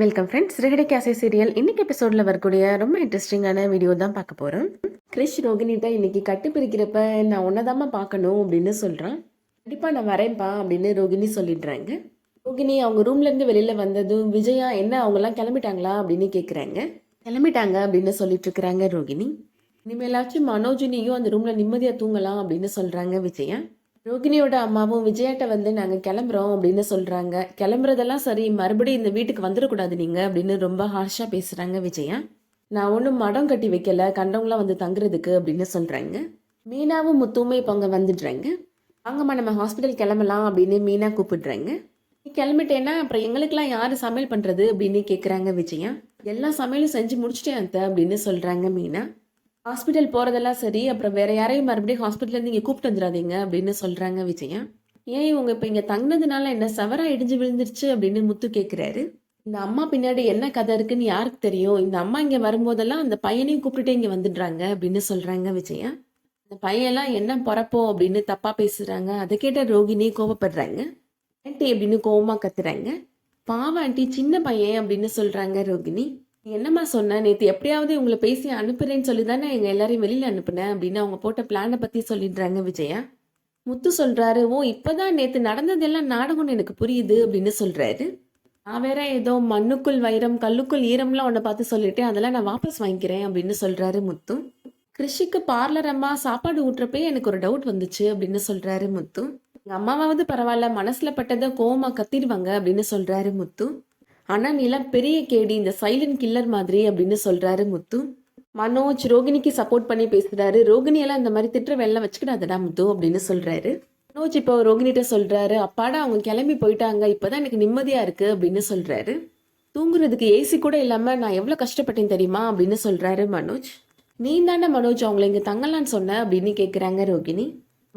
Welcome friends ரெகடி கேசை serial இன்னைக்கு எபிசோட்ல வரக்கூடிய ரொம்ப இன்ட்ரெஸ்டிங்கான வீடியோ தான் பார்க்க போறோம். கிறிஷ் ரோகிணிட்ட இன்னைக்கு கட்டு பிரிக்கிறப்ப நான் உன்னதாம்மா பார்க்கணும் அப்படின்னு சொல்றான். கண்டிப்பா நான் வரேன்ப்பா அப்படின்னு ரோகிணி சொல்லிடுறாங்க. ரோகிணி அவங்க ரூம்ல இருந்து வெளியில வந்ததும் விஜயா என்ன அவங்கெல்லாம் கிளம்பிட்டாங்களா அப்படின்னு கேக்குறாங்க. கிளம்பிட்டாங்க அப்படின்னு சொல்லிட்டு இருக்கிறாங்க ரோகிணி. இனிமேலாச்சும் மனோஜினியும் அந்த ரூம்ல நிம்மதியா தூங்கலாம் அப்படின்னு சொல்றாங்க விஜயா. ரோகிணியோட அம்மாவும் விஜயாட்ட வந்து நாங்கள் கிளம்புறோம் அப்படின்னு சொல்கிறாங்க கிளம்புறதெல்லாம் சரி மறுபடியும் இந்த வீட்டுக்கு வந்துடக்கூடாது நீங்கள் அப்படின்னு ரொம்ப ஹார்ஷாக பேசுகிறாங்க விஜயா. நான் ஒன்றும் மடம் கட்டி வைக்கல கண்டவங்களாம் வந்து தங்குறதுக்கு அப்படின்னு சொல்கிறாங்க மீனாவும் முத்துவுமே இப்போ அங்கே வந்துடுறாங்க. வாங்கம்மா நம்ம ஹாஸ்பிட்டல் கிளம்பலாம் அப்படின்னு மீனா கூப்பிடுறாங்க. நீ கிளம்பிட்டேன்னா அப்புறம் எங்களுக்கெல்லாம் யார் சமையல் பண்ணுறது அப்படின்னு கேட்குறாங்க விஜயா. எல்லா சமையலும் செஞ்சு முடிச்சிட்டேன் அத்தை அப்படின்னு சொல்கிறாங்க மீனா. ஹாஸ்பிட்டல் போகிறதெல்லாம் சரி அப்புறம் வேற யாரையும் மறுபடியும் ஹாஸ்பிட்டல்லேருந்து இங்கே கூப்பிட்டு வந்துடாதீங்க அப்படின்னு சொல்கிறாங்க விஜயா. ஏன் இவங்க இப்போ இங்கே தங்கினதுனால என்ன சவரா இடிஞ்சு விழுந்துருச்சு அப்படின்னு முத்து கேட்குறாரு இந்த அம்மா பின்னாடி என்ன கதை இருக்குன்னு யாருக்கு தெரியும்? இந்த அம்மா இங்கே வரும்போதெல்லாம் அந்த பையனையும் கூப்பிட்டுட்டே இங்கே வந்துடுறாங்க அப்படின்னு சொல்கிறாங்க விஜயா. அந்த பையன்லாம் என்ன பிறப்போம் அப்படின்னு தப்பாக பேசுகிறாங்க அதை கேட்ட ரோகிணி கோவப்படுறாங்க. ஆன்ட்டி அப்படின்னு கோவமாக கத்துறாங்க. பாவம் ஆண்டி சின்ன பையன் அப்படின்னு சொல்கிறாங்க ரோகிணி. என்னம்மா சொன்னேன் நேற்று எப்படியாவது உங்களை பேசி அனுப்புறேன்னு சொல்லி தானே எங்கள் எல்லாரையும் வெளியில் அனுப்புனேன் அப்படின்னு அவங்க போட்ட பிளானை பற்றி சொல்லிடுறாங்க விஜயா. முத்து சொல்கிறாரு ஓ இப்போதான் நேற்று நடந்ததெல்லாம் நாடகம்னு எனக்கு புரியுது அப்படின்னு சொல்கிறாரு நான் வேற ஏதோ மண்ணுக்குள் வைரம் கல்லுக்குள் ஈரம்லாம் உன்னை பார்த்து சொல்லிட்டேன். அதெல்லாம் நான் வாபஸ் வாங்கிக்கிறேன் அப்படின்னு சொல்கிறாரு முத்து. கிருஷிக்கு பார்லர் அம்மா சாப்பாடு ஊட்டுறப்பே எனக்கு ஒரு டவுட் வந்துச்சு அப்படின்னு சொல்கிறாரு முத்து. எங்கள் அம்மாவாவது பரவாயில்ல மனசில் பட்டதை கோவமாக கத்திடுவாங்க அப்படின்னு சொல்கிறாரு முத்து. ஆனா நீலாம் பெரிய கேடி இந்த சைலண்ட் கில்லர் மாதிரி அப்படின்னு சொல்றாரு முத்து. மனோஜ் ரோகிணிக்கு சப்போர்ட் பண்ணி பேசுறாரு. ரோகிணி எல்லாம் இந்த மாதிரி திட்டுற வெள்ளம் வச்சுக்கிடாதடா முத்து அப்படின்னு சொல்றாரு. மனோஜ் இப்போ ரோகிணிட்ட சொல்றாரு அப்பாடா அவங்க கிளம்பி போயிட்டாங்க. இப்பதான் எனக்கு நிம்மதியா இருக்கு அப்படின்னு சொல்றாரு. தூங்குறதுக்கு ஏசி கூட இல்லாம நான் எவ்வளவு கஷ்டப்பட்டேன் தெரியுமா அப்படின்னு சொல்றாரு மனோஜ். நீ தானே மனோஜ் அவங்கள இங்க தங்கலான்னு சொன்ன அப்படின்னு கேக்குறாங்க ரோகிணி.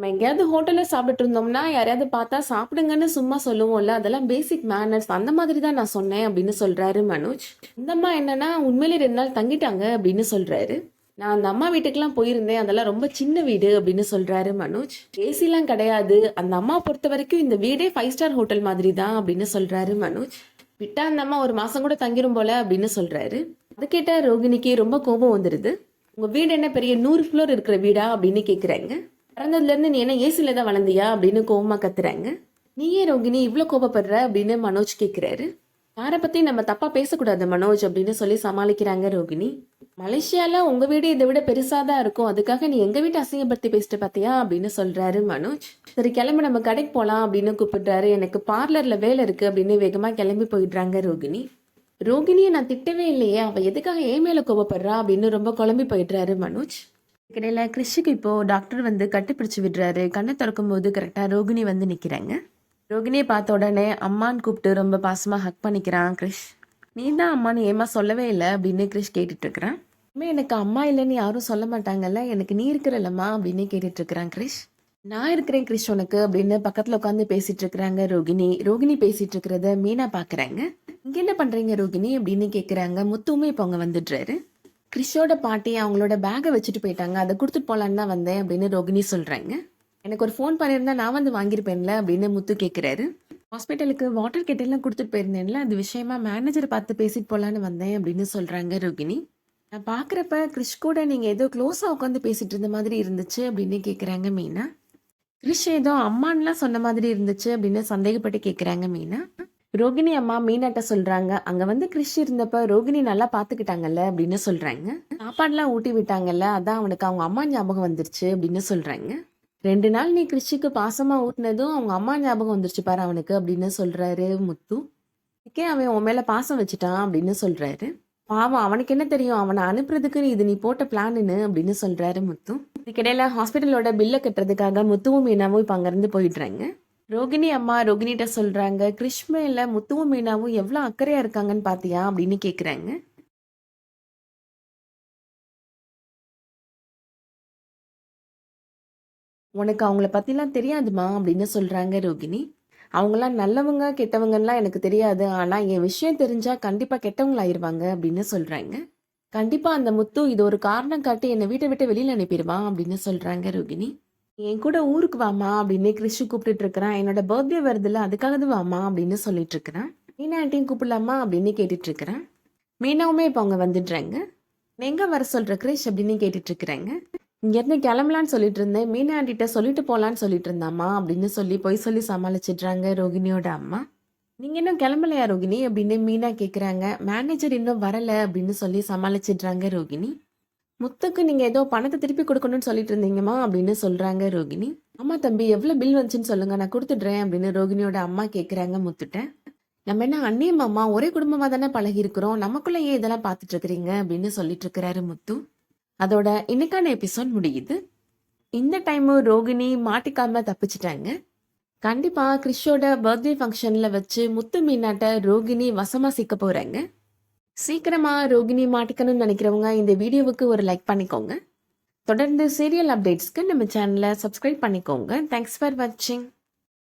நம்ம எங்கேயாவது ஹோட்டலில் சாப்பிட்டு இருந்தோம்னா யாரையாவது பார்த்தா சாப்பிடுங்கன்னு சும்மா சொல்லுவோம்ல அதெல்லாம் பேசிக் மேனர்ஸ் அந்த மாதிரி தான் நான் சொன்னேன் அப்படின்னு சொல்கிறாரு மனோஜ். இந்த அம்மா என்னன்னா உண்மையிலே ரெண்டு நாள் தங்கிட்டாங்க அப்படின்னு சொல்கிறாரு நான் அந்த அம்மா வீட்டுக்கெல்லாம் போயிருந்தேன் அதெல்லாம் ரொம்ப சின்ன வீடு அப்படின்னு சொல்கிறாரு மனோஜ். ஏசிலாம் கிடையாது. அந்த அம்மா பொறுத்த வரைக்கும் இந்த வீடே ஃபைவ் ஸ்டார் ஹோட்டல் மாதிரி தான் அப்படின்னு சொல்கிறாரு மனோஜ். விட்டா அந்த அம்மா ஒரு மாதம் கூட தங்கிரும் போல அப்படின்னு சொல்கிறாரு அது கேட்டால் ரோகிணிக்கு ரொம்ப கோபம் வந்துடுது உங்கள் வீடு என்ன பெரிய நூறு ஃப்ளோர் இருக்கிற வீடா அப்படின்னு கேட்குறாங்க பிறந்ததுலேருந்து நீ என்ன ஏசியில் தான் வளர்ந்தியா அப்படின்னு கோபமாக கத்துறாங்க. நீ ஏன் ரோகிணி இவ்வளோ கோபப்படுற அப்படின்னு மனோஜ் கேட்குறாரு யாரை பற்றி நம்ம தப்பாக பேசக்கூடாது மனோஜ் அப்படின்னு சொல்லி சமாளிக்கிறாங்க ரோகிணி. மலேசியாவில் உங்கள் வீடு இதை விட பெருசாக தான் இருக்கும். அதுக்காக நீ எங்கள் வீட்டை அசிங்கப்படுத்தி பேசிட்டு பார்த்தியா அப்படின்னு சொல்கிறாரு மனோஜ். சரி கிளம்பி நம்ம கடைக்கு போகலாம் அப்படின்னு கூப்பிடுறாரு. எனக்கு பார்லரில் வேலை இருக்குது அப்படின்னு வேகமாக கிளம்பி போயிடுறாங்க ரோகிணி. ரோகிணியை நான் திட்டவே இல்லையே. அவள் எதுக்காக ஏன் மேலே கோபப்படுறா அப்படின்னு ரொம்ப குழம்பி போயிடுறாரு மனோஜ். இடையில கிறிஷுக்கு இப்போ டாக்டர் வந்து கட்டுப்பிடிச்சு விடுறாரு. கண்ணை திறக்கும் போது கரெக்டாக ரோகிணி வந்து நிற்கிறாங்க ரோகிணியை பார்த்த உடனே அம்மான்னு கூப்பிட்டு ரொம்ப பாசமாக ஹக் பண்ணிக்கிறான் கிறிஷ் நீ தான் அம்மான்னு ஏமா சொல்லவே இல்லை? அப்படின்னு கிறிஷ் கேட்டுட்டு இருக்கிறான். எனக்கு அம்மா இல்லைன்னு யாரும் சொல்ல மாட்டாங்கல்ல? எனக்கு நீ இருக்கிறல்லம்மா அப்படின்னு கேட்டுட்டு இருக்கிறான் கிறிஷ் நான் இருக்கிறேன் கிறிஷ் உனக்கு அப்படின்னு பக்கத்தில் உட்காந்து பேசிட்டு இருக்கிறாங்க ரோகிணி. ரோகிணி பேசிட்டு இருக்கிறத மீனா பார்க்குறாங்க இங்கே என்ன பண்ணுறீங்க ரோகிணி? அப்படின்னு கேட்குறாங்க முத்துவுமே இப்போ அவங்க வந்துடுறாரு. கிறிஷோட பாட்டி அவங்களோட பேக்கை வச்சுட்டு போயிட்டாங்க. அதை கொடுத்துட்டு போகலான்னு தான் வந்தேன் அப்படின்னு ரோகிணி சொல்கிறாங்க எனக்கு ஒரு ஃபோன் பண்ணியிருந்தா நான் வந்து வாங்கியிருப்பேன்ல அப்படின்னு முத்து கேட்குறாரு ஹாஸ்பிட்டலுக்கு வாட்டர் கெட்டெல்லாம் கொடுத்துட்டு போயிருந்தேன்ல அது விஷயமா மேனேஜர் பார்த்து பேசிட்டு போகலான்னு வந்தேன் அப்படின்னு சொல்கிறாங்க ரோகிணி. நான் பார்க்குறப்ப கிறிஷ் கூட நீங்கள் ஏதோ க்ளோஸாக உட்காந்து பேசிட்டு இருந்த மாதிரி இருந்துச்சு அப்படின்னு கேட்குறாங்க மீனா. கிறிஷ் ஏதோ அம்மான்லாம் சொன்ன மாதிரி இருந்துச்சு அப்படின்னு சந்தேகப்பட்டு கேட்குறாங்க மீனா. ரோகிணி அம்மா மீனாட்ட சொல்றாங்க அங்க வந்து கிறிஷ் இருந்தப்ப ரோகிணி நல்லா பாத்துக்கிட்டாங்கல்ல அப்படின்னு சொல்றாங்க. சாப்பாடுலாம் ஊட்டி விட்டாங்கல்ல அதான் அவனுக்கு அவங்க அம்மா ஞாபகம் வந்துருச்சு அப்படின்னு சொல்றாங்க. ரெண்டு நாள் நீ கிறிஷுக்கு பாசமா ஊட்டினதும் அவங்க அம்மா ஞாபகம் வந்துருச்சு பாரு அவனுக்கு அப்படின்னு சொல்றாரு முத்து. இதுக்கே அவன் உன் மேல பாசம் வச்சுட்டான் அப்படின்னு சொல்றாரு. பாவம் அவனுக்கு என்ன தெரியும்? அவனை அனுப்புறதுக்கு இது நீ போட்ட பிளான்னு அப்படின்னு சொல்றாரு முத்து. இதுக்கிடையில ஹாஸ்பிட்டலோட பில்லை கட்டுறதுக்காக முத்துவும் மீனாவும் இப்ப அங்கிருந்து போயிடுறாங்க. ரோகிணி அம்மா ரோகிணிகிட்ட சொல்கிறாங்க கிருஷ்மையில் முத்துவும் மீனாவும் எவ்வளோ அக்கறையாக இருக்காங்கன்னு பார்த்தியா அப்படின்னு கேட்குறாங்க உனக்கு அவங்கள பற்றிலாம் தெரியாதுமா அப்படின்னு சொல்கிறாங்க ரோகிணி. அவங்களாம் நல்லவங்க கெட்டவங்கலாம் எனக்கு தெரியாது. ஆனால் என் விஷயம் தெரிஞ்சால் கண்டிப்பாக கெட்டவங்களாயிருவாங்க அப்படின்னு சொல்கிறாங்க கண்டிப்பாக அந்த முத்து இது ஒரு காரணம் காட்டி என்னை வீட்டை விட்டு வெளியில் அனுப்பிடுவான் அப்படின்னு சொல்கிறாங்க ரோகிணி. என் கூட ஊருக்கு வாமா அப்படின்னு கிறிஷு கூப்பிட்டுட்டு இருக்கிறான். என்னோட பர்த்டே வருதுல்ல அதுக்காக வாமா அப்படின்னு சொல்லிட்டு இருக்கிறான். மீனா ஆண்டியும் கூப்பிடலாமா அப்படின்னு கேட்டுட்டு இருக்கிறேன். மீனாவுமே இப்போ அவங்க வந்துடுறாங்க. எங்கே வர சொல்ற கிரிஷ் அப்படின்னு கேட்டுட்டு இருக்கிறாங்க. இங்கேருந்து கிளம்பலான்னு சொல்லிட்டு இருந்தேன். மீனா ஆண்டிகிட்ட சொல்லிட்டு போகலான்னு சொல்லிட்டு இருந்தாம்மா அப்படின்னு சொல்லி பொய் சொல்லி சமாளிச்சிடுறாங்க ரோகிணியோட அம்மா. நீங்கள் இன்னும் கிளம்பலையா ரோகிணி அப்படின்னு மீனா கேட்குறாங்க மேனேஜர் இன்னும் வரலை அப்படின்னு சொல்லி சமாளிச்சிடுறாங்க ரோகிணி. முத்துக்கு நீங்கள் ஏதோ பணத்தை திருப்பி கொடுக்கணும்னு சொல்லிட்டு இருந்தீங்கம்மா அப்படின்னு சொல்கிறாங்க ரோகிணி. அம்மா தம்பி எவ்வளோ பில் வந்துச்சுன்னு சொல்லுங்க நான் கொடுத்துட்றேன் அப்படின்னு ரோகிணியோட அம்மா கேட்குறாங்க முத்துட்ட. நம்ம என்ன அண்ணியம் அம்மா ஒரே குடும்பமாக தானே பழகி இருக்கிறோம் ஏன் இதெல்லாம் பார்த்துட்டு இருக்கிறீங்க அப்படின்னு சொல்லிட்டு இருக்கிறாரு முத்து. அதோட இன்னைக்கான எபிசோட் முடியுது. இந்த டைமு ரோகிணி மாட்டிக்காம தப்பிச்சிட்டாங்க. கண்டிப்பாக கிறிஷோட பர்த்டே ஃபங்க்ஷனில் வச்சு முத்து மீனாட்ட ரோகிணி வசமாக சிக்க போகிறாங்க சீக்கிரமாக ரோகிணி மாட்டிக்கணும்னு நினைக்கிறவங்க இந்த வீடியோவுக்கு ஒரு லைக் பண்ணிக்கோங்க. தொடர்ந்து சீரியல் அப்டேட்ஸ்க்கு நம்ம சேனலை சப்ஸ்கிரைப் பண்ணிக்கோங்க. தேங்க்ஸ் ஃபார் வாட்சிங்